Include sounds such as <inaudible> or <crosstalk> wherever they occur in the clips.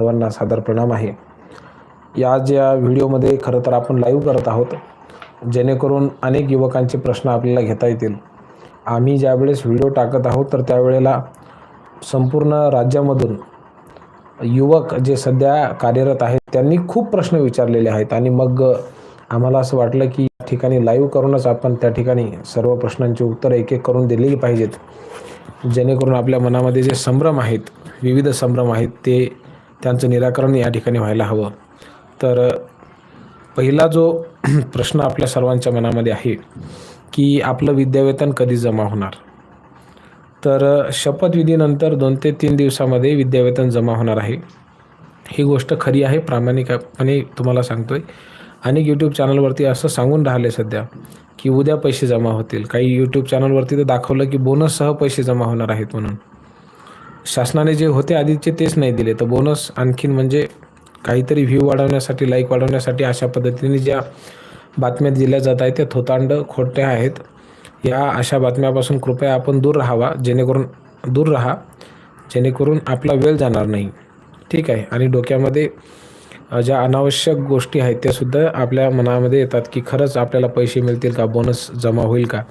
सर्वांना सादर प्रणाम आहे. या ज्या व्हिडिओमध्ये खरं तर आपण लाईव्ह करत आहोत. जेणेकरून अनेक युवकांचे प्रश्न आपल्याला घेता येतील. आम्ही ज्यावेळेस व्हिडिओ टाकत आहोत तर त्यावेळेला संपूर्ण राज्यामधून युवक जे सध्या कार्यरत आहेत त्यांनी खूप प्रश्न विचारलेले आहेत आणि मग आम्हाला असं वाटलं की या ठिकाणी लाईव्ह करूनच आपण त्या ठिकाणी सर्व प्रश्नांची उत्तरं एक एक करून दिलेली पाहिजेत. जेणेकरून आपल्या मनामध्ये जे संभ्रम आहेत विविध संभ्रम आहेत ते त्यांचं निराकरण या ठिकाणी व्हायला हवं. तर पहिला जो <clears throat> प्रश्न आपल्या सर्वांच्या मनामध्ये आहे की आपलं विद्यावेतन कधी जमा होणार? तर शपथविधीनंतर दोन ते तीन दिवसामध्ये विद्यावेतन जमा होणार आहे. ही गोष्ट खरी आहे प्रामाणिकपणे तुम्हाला सांगतो आहे अनेक यूट्यूब चॅनलवरती असं सांगून राहिले सध्या की उद्या पैसे जमा होतील. काही यूट्यूब चॅनलवरती तर दाखवलं की बोनससह पैसे जमा होणार आहेत म्हणून. शासनाने जे होते आधीचे तेच नाही दिले. तर बोनस आणखीन म्हणजे काहीतरी व्ह्यू वाढवण्यासाठी लाईक वाढवण्यासाठी अशा पद्धतीने ज्या बातम्या दिल्या जात आहेत त्या थोतांड खोट्या आहेत. या अशा बातम्यापासून कृपया आपण दूर राहावा जेणेकरून दूर राहा. जेणेकरून आपला वेळ जाणार नाही. ठीक आहे? आणि डोक्यामध्ये ज्या अनावश्यक गोष्टी आहेत त्यासुद्धा आपल्या मनामध्ये येतात की खरंच आपल्याला पैसे मिळतील का? बोनस जमा होईल का?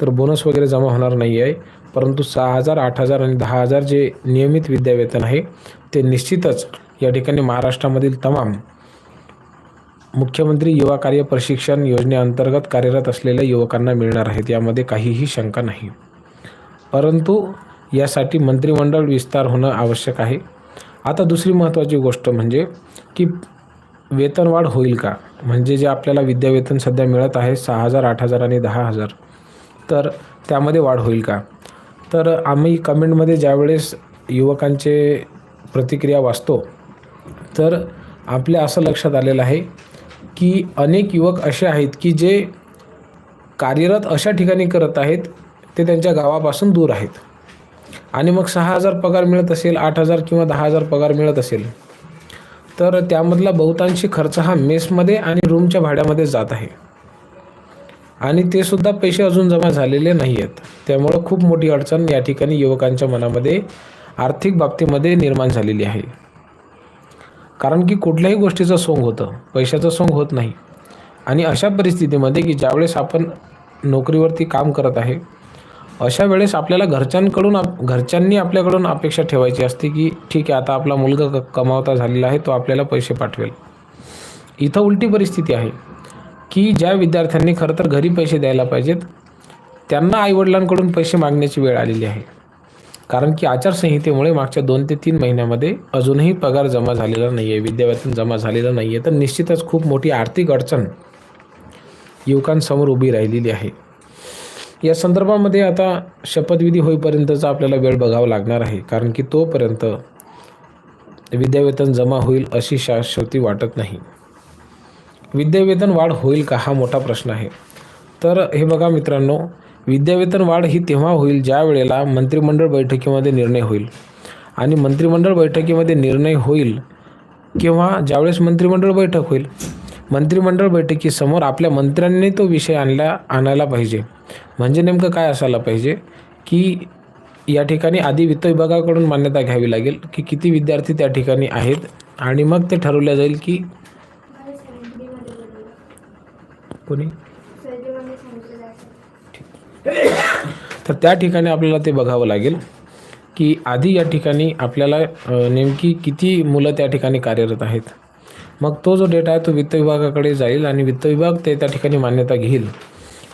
तर बोनस वगैरे जमा होणार नाही आहे परंतु सहा हजार आठ हजार आणि दहा हजार जे नियमित विद्यावेतन आहे ते निश्चितच या ठिकाणी महाराष्ट्रामधील तमाम मुख्यमंत्री युवा कार्य प्रशिक्षण योजनेअंतर्गत कार्यरत असलेल्या युवकांना मिळणार आहेत यामध्ये काहीही शंका नाही. परंतु यासाठी मंत्रिमंडळ विस्तार होणं आवश्यक आहे. आता दुसरी महत्त्वाची गोष्ट म्हणजे की वेतनवाढ होईल का? म्हणजे जे आपल्याला विद्यावेतन सध्या मिळत आहे सहा हजार आठ हजार आणि दहा हजार तर त्यामध्ये वाढ होईल का? तर आम्ही कमेंटमध्ये ज्यावेळेस युवकांचे प्रतिक्रिया वाचतो तर आपल्या असं लक्षात आलेलं आहे की अनेक युवक असे आहेत की जे कार्यरत अशा ठिकाणी करत आहेत ते त्यांच्या गावापासून दूर आहेत. आणि मग सहा हजार पगार मिळत असेल आठ हजार किंवा दहा हजार पगार मिळत असेल तर त्यामधला बहुतांशी खर्च हा मेसमध्ये आणि रूमच्या भाड्यामध्ये जात आहे. आणि ते सुद्धा पैसे अजून जमा झालेले नाही आहेत त्यामुळं खूप मोठी अडचण या ठिकाणी युवकांच्या मनामध्ये आर्थिक बाबतीमध्ये निर्माण झालेली आहे. कारण की कुठल्याही गोष्टीचं सोंग होतं पैशाचं सोंग होत नाही. आणि अशा परिस्थितीमध्ये की ज्यावेळेस आपण नोकरीवरती काम करत आहे अशा वेळेस आपल्याला घरच्यांकडून आप घरच्यांनी आपल्याकडून अपेक्षा ठेवायची असते की ठीक आहे आता आपला मुलगा क कमावता झालेला आहे तो आपल्याला पैसे पाठवेल. इथं उलटी परिस्थिती आहे. की ज्या विद्यार्थ्यांनी खरं तर घरी पैसे द्यायला पाहिजेत त्यांना आईवडिलांकडून पैसे मागण्याची वेळ आलेली आहे. कारण की आचारसंहितेमुळे मागच्या दोन ते तीन महिन्यामध्ये अजूनही पगार जमा झालेला नाही आहे विद्यावेतन जमा झालेला नाही आहे तर निश्चितच खूप मोठी आर्थिक अडचण युवकांसमोर उभी राहिलेली आहे. या संदर्भामध्ये आता शपथविधी होईपर्यंतचा आपल्याला वेळ बघावा लागणार आहे. कारण की तोपर्यंत विद्यावेतन जमा होईल अशी शाश्वती वाटत नाही. विद्यावेतन वाढ होईल का हा मोठा प्रश्न आहे. तर हे बघा मित्रांनो विद्यावेतन वाढ ही तेव्हा होईल ज्या वेळेला मंत्रिमंडळ बैठकीमध्ये निर्णय होईल. आणि मंत्रिमंडळ बैठकीमध्ये निर्णय होईल किंवा ज्यावेळेस मंत्रिमंडळ बैठक होईल मंत्रिमंडळ बैठकीसमोर आपल्या मंत्र्यांनी तो विषय आणला आणायला पाहिजे. म्हणजे नेमकं काय असायला पाहिजे? की या ठिकाणी आधी वित्त विभागाकडून मान्यता घ्यावी लागेल की किती विद्यार्थी त्या ठिकाणी आहेत आणि मग ते ठरवलं जाईल की कोणी? तर त्या ठिकाणी आपल्याला ते बघावं लागेल की आधी या ठिकाणी आपल्याला नेमकी किती मुलं त्या ठिकाणी कार्यरत आहेत. मग तो जो डेटा आहे तो वित्त विभागाकडे जाईल आणि वित्त विभाग ते त्या ठिकाणी मान्यता घेईल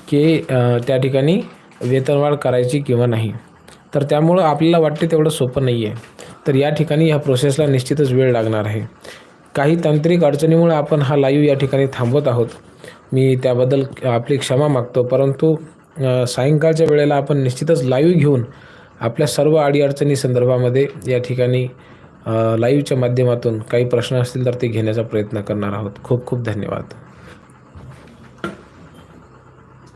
की त्या ठिकाणी वेतनवाढ करायची किंवा नाही. तर त्यामुळं आपल्याला वाटते तेवढं सोपं नाही आहे तर या ठिकाणी ह्या प्रोसेसला निश्चितच वेळ लागणार आहे. काही तांत्रिक अडचणीमुळे आपण हा लाईव्ह या ठिकाणी थांबवत आहोत. मी त्याबद्दल आपली क्षमा मागतो परंतु सायंकाळच्या वेळेला आपण निश्चितच लाईव्ह घेऊन आपल्या सर्व अडीअडचणी संदर्भामध्ये या ठिकाणी लाईव्हच्या माध्यमातून काही प्रश्न असतील तर ते घेण्याचा प्रयत्न करणार आहोत. खूप खूप धन्यवाद.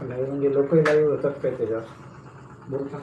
म्हणजे लोक लाईव्ह होतात काय त्याच्यावर बोलतात